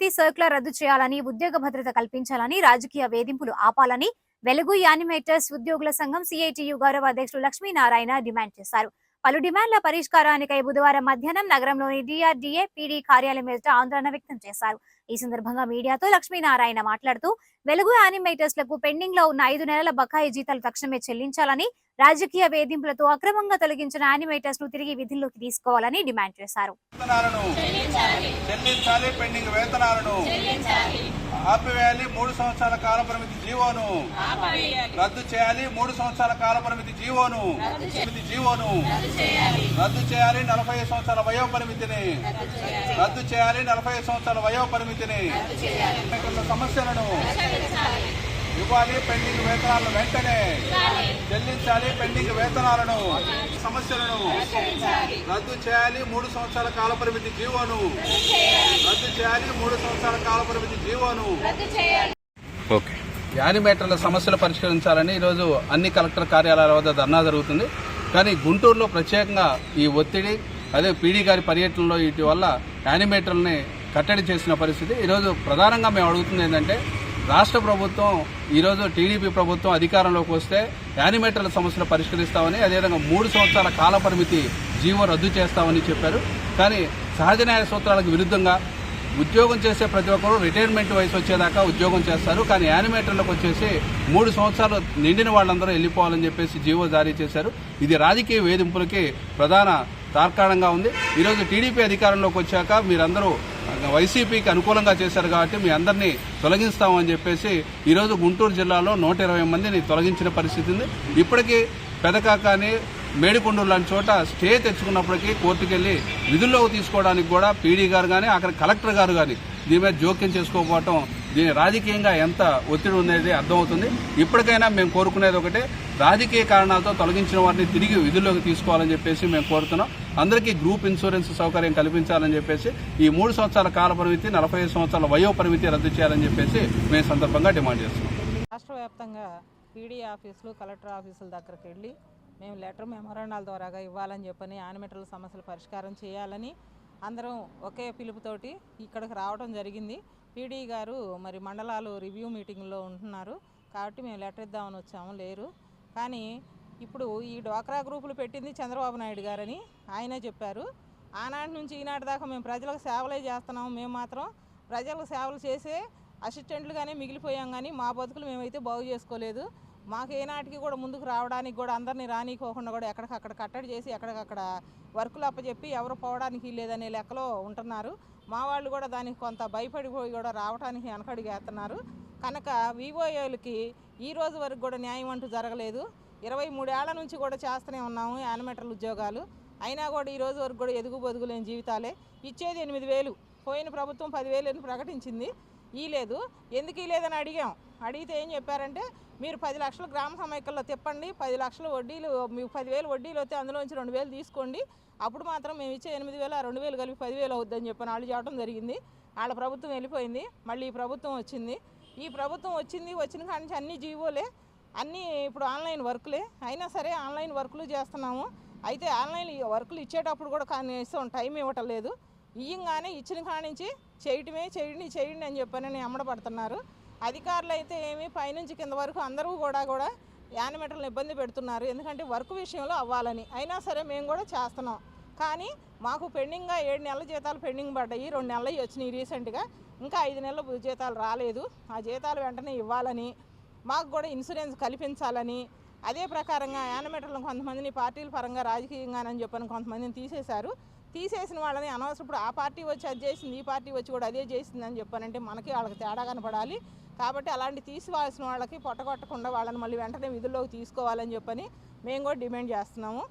Circular రద్దు చేయాలని ఉద్యోగ భద్రత కల్పించాలని రాజకీయ వేధింపులు ఆపాలని వెలుగు యానిమేటర్స్ ఉద్యోగుల సంఘం సిఐటియు గౌరవ అధ్యక్షులు లక్ష్మీనారాయణ డిమాండ్ చేశారు. పలు డిమాండ్ల పరిష్కారానికై బుధవారం మధ్యాహ్నం నగరంలోని డిఆర్డీఏ పీడీ కార్యాలయం ఎదుట ఆందోళన వ్యక్తం చేశారు. ఈ సందర్భంగా మీడియాతో లక్ష్మీనారాయణ మాట్లాడుతూ వెలుగు యానిమేటర్స్లకు పెండింగ్లో ఉన్న ఐదు నెలల బకాయి జీతాలు తక్షణమే చెల్లించాలని రాజకీయ వేధింపులతో అక్రమంగా తొలగించిన యానిమేటర్స్ను తిరిగి విధుల్లోకి తీసుకోవాలని డిమాండ్ చేశారు. వేతనాలను చెల్లించాలి. పెండింగ్ వేతనాలను ఆపివేయాలి మూడు సంవత్సరాల కాల పరిమితి జీవోను రద్దు చేయాలి మూడు సంవత్సరాల కాల పరిమితి జీవోను పరిమితి జీవోను రద్దు చేయాలి. నలభై సంవత్సరాల వయో పరిమితిని రద్దు చేయాలి. నలభై సంవత్సరాల వయో పరిమితిని సమస్యలను ఇవ్వాలి పెండింగ్ వేతనాలను వెంటనే. చెల్లించాలి పెండింగ్ వేతనాలను సమస్యలను. రద్దు చేయాలి మూడు సంవత్సరాల కాల పరిమితి జీవోను. రద్దు చేయాలి మూడు సంవత్సరాల కాల పరిమితి జీవోను. ఓకే. యానిమేటర్ల సమస్యలు పరిష్కరించాలని ఈరోజు అన్ని కలెక్టర్ కార్యాలయాల వద్ద ధర్నా జరుగుతుంది. కానీ గుంటూరులో ప్రత్యేకంగా ఈ ఒత్తిడి అదే పీడీ గారి పర్యటనలో వీటి వల్ల యానిమేటర్లని కట్టడి చేసిన పరిస్థితి. ఈరోజు ప్రధానంగా మేము అడుగుతుంది ఏంటంటే రాష్ట్ర ప్రభుత్వం ఈరోజు టీడీపీ ప్రభుత్వం అధికారంలోకి వస్తే యానిమేటర్ల సమస్యలు పరిష్కరిస్తామని అదేవిధంగా మూడు సంవత్సరాల కాలపరిమితి జీవో రద్దు చేస్తామని చెప్పారు. కానీ సహజ న్యాయ సూత్రాలకు విరుద్ధంగా ఉద్యోగం చేసే ప్రతి ఒక్కరు రిటైర్మెంట్ వయసు వచ్చేదాకా ఉద్యోగం చేస్తారు. కానీ యానిమేటర్లకు వచ్చేసి మూడు సంవత్సరాలు నిండిన వాళ్ళందరూ వెళ్ళిపోవాలని చెప్పేసి జీవో జారీ చేశారు. ఇది రాజకీయ వేధింపులకి ప్రధాన తార్కాణంగా ఉంది. ఈరోజు టీడీపీ అధికారంలోకి వచ్చాక మీరందరూ వైసీపీకి అనుకూలంగా చేశారు కాబట్టి మీ అందరినీ తొలగిస్తామని చెప్పేసి ఈరోజు గుంటూరు జిల్లాలో నూట ఇరవై మందిని తొలగించిన పరిస్థితి ఉంది. ఇప్పటికీ పెదకాకాని మేడికొండూరు లాంటి చోట స్టే తెచ్చుకున్నప్పటికీ కోర్టుకు వెళ్ళి విధుల్లోకి తీసుకోవడానికి కూడా పీడీ గారు కానీ అక్కడ కలెక్టర్ గారు కానీ దీని మీద జోక్యం చేసుకోకపోవటం రాజకీయంగా ఎంత ఒత్తిడి ఉండేది అర్థమవుతుంది. ఇప్పటికైనా మేము కోరుకునేది ఒకటే రాజకీయ కారణాలతో తొలగించిన వారిని తిరిగి విధుల్లోకి తీసుకోవాలని చెప్పేసి మేము కోరుతున్నాం. అందరికీ గ్రూప్ ఇన్సూరెన్స్ సౌకర్యం కల్పించాలని చెప్పేసి ఈ మూడు సంవత్సరాల కాల పరిమితి నలభై ఐదు సంవత్సరాల వయో పరిమితి రద్దు చేయాలని చెప్పేసి మేము సందర్భంగా డిమాండ్ చేస్తున్నాం. రాష్ట్ర వ్యాప్తంగా పీడీ ఆఫీసులు కలెక్టర్ ఆఫీసుల దగ్గరికి వెళ్ళి మేము లెటర్ మెమోరాండాల ద్వారాగా ఇవ్వాలని చెప్పని యానిమేటర్ల సమస్యలు పరిష్కారం చేయాలని అందరం ఒకే పిలుపుతోటి ఇక్కడికి రావడం జరిగింది. పీడీ గారు మరి మండలాలు రివ్యూ మీటింగ్లో ఉంటున్నారు. కాబట్టి మేము లెటర్ ఇద్దామని వచ్చాము. లేరు. కానీ ఇప్పుడు ఈ డ్వాక్రా గ్రూపులు పెట్టింది చంద్రబాబు నాయుడు గారని ఆయనే చెప్పారు. ఆనాటి నుంచి ఈనాటి దాకా మేము ప్రజలకు సేవలే చేస్తున్నాము. మేము మాత్రం ప్రజలకు సేవలు చేసే అసిస్టెంట్లుగానే మిగిలిపోయాం. కానీ మా బతుకులు మేమైతే బాగు చేసుకోలేదు. మాకు ఏనాటికి కూడా ముందుకు రావడానికి కూడా అందరినీ రానికోకుండా కూడా ఎక్కడికక్కడ కట్టడి చేసి ఎక్కడికక్కడ వర్కులు అప్పచెప్పి ఎవరు పోవడానికి లేదనే లెక్కలో ఉంటున్నారు. మా వాళ్ళు కూడా దానికి కొంత భయపడిపోయి కూడా రావడానికి వెనకడిగేస్తున్నారు కనుక వివోఏలకి ఈ రోజు వరకు కూడా న్యాయం అంటూ జరగలేదు. ఇరవై మూడేళ్ళ నుంచి కూడా చేస్తూనే ఉన్నాము యానిమేటర్ల ఉద్యోగాలు. అయినా కూడా ఈ రోజు వరకు కూడా ఎదుగు బొదుగు లేని జీవితాలే. ఇచ్చేది ఎనిమిది వేలు. పోయిన ప్రభుత్వం పదివేలు అని ప్రకటించింది. ఈ లేదు. ఎందుకు ఈ లేదని అడిగాం. అడిగితే ఏం చెప్పారంటే మీరు పది లక్షలు గ్రామ సమైక్యంలో తిప్పండి పది లక్షలు వడ్డీలు మీకు పదివేలు వడ్డీలు వస్తే అందులోంచి రెండు వేలు తీసుకోండి. అప్పుడు మాత్రం మేము ఇచ్చే ఎనిమిది వేలు రెండు వేలు కలిపి పదివేలు అవుద్దని చెప్పిన వాళ్ళు చెప్పడం జరిగింది. వాళ్ళ ప్రభుత్వం వెళ్ళిపోయింది. మళ్ళీ ఈ ప్రభుత్వం వచ్చింది. ఈ ప్రభుత్వం వచ్చింది వచ్చిన కానీ నుంచి అన్ని జీవోలే అన్నీ ఇప్పుడు ఆన్లైన్ వర్కులే. అయినా సరే ఆన్లైన్ వర్కులు చేస్తున్నాము. అయితే ఆన్లైన్ వర్కులు ఇచ్చేటప్పుడు కూడా కనీసం టైం ఇవ్వటం లేదు. ఇయ్యంగానే ఇచ్చిన కాడి నుంచి చేయటమే చేయండి చేయండి అని చెప్పని అమ్మడపడుతున్నారు అధికారులు అయితే ఏమి పైనుంచి కింద వరకు అందరూ కూడా కూడా యానిమేటర్లను ఇబ్బంది పెడుతున్నారు. ఎందుకంటే వర్క్ విషయంలో అవ్వాలని. అయినా సరే మేము కూడా చేస్తున్నాం. కానీ మాకు పెండింగ్గా ఏడు నెలల జీతాలు పెండింగ్ పడ్డాయి. రెండు నెలలు వచ్చినాయి రీసెంట్గా. ఇంకా ఐదు నెలల జీతాలు రాలేదు. ఆ జీతాలు వెంటనే ఇవ్వాలని మాకు కూడా ఇన్సూరెన్స్ కల్పించాలని అదే ప్రకారంగా యానిమేటర్లను కొంతమందిని పార్టీల పరంగా రాజకీయంగానని చెప్పని కొంతమందిని తీసేశారు. తీసేసిన వాళ్ళని అనవసరం. ఇప్పుడు ఆ పార్టీ వచ్చి అది చేసింది ఈ పార్టీ వచ్చి కూడా అదే చేసింది అని చెప్పానంటే మనకి వాళ్ళకి తేడా కనపడాలి. కాబట్టి అలాంటి తీసివాల్సిన వాళ్ళకి పొట్టగొట్టకుండా వాళ్ళని మళ్ళీ వెంటనే విధుల్లోకి తీసుకోవాలని చెప్పని మేము కూడా డిమాండ్ చేస్తున్నాము.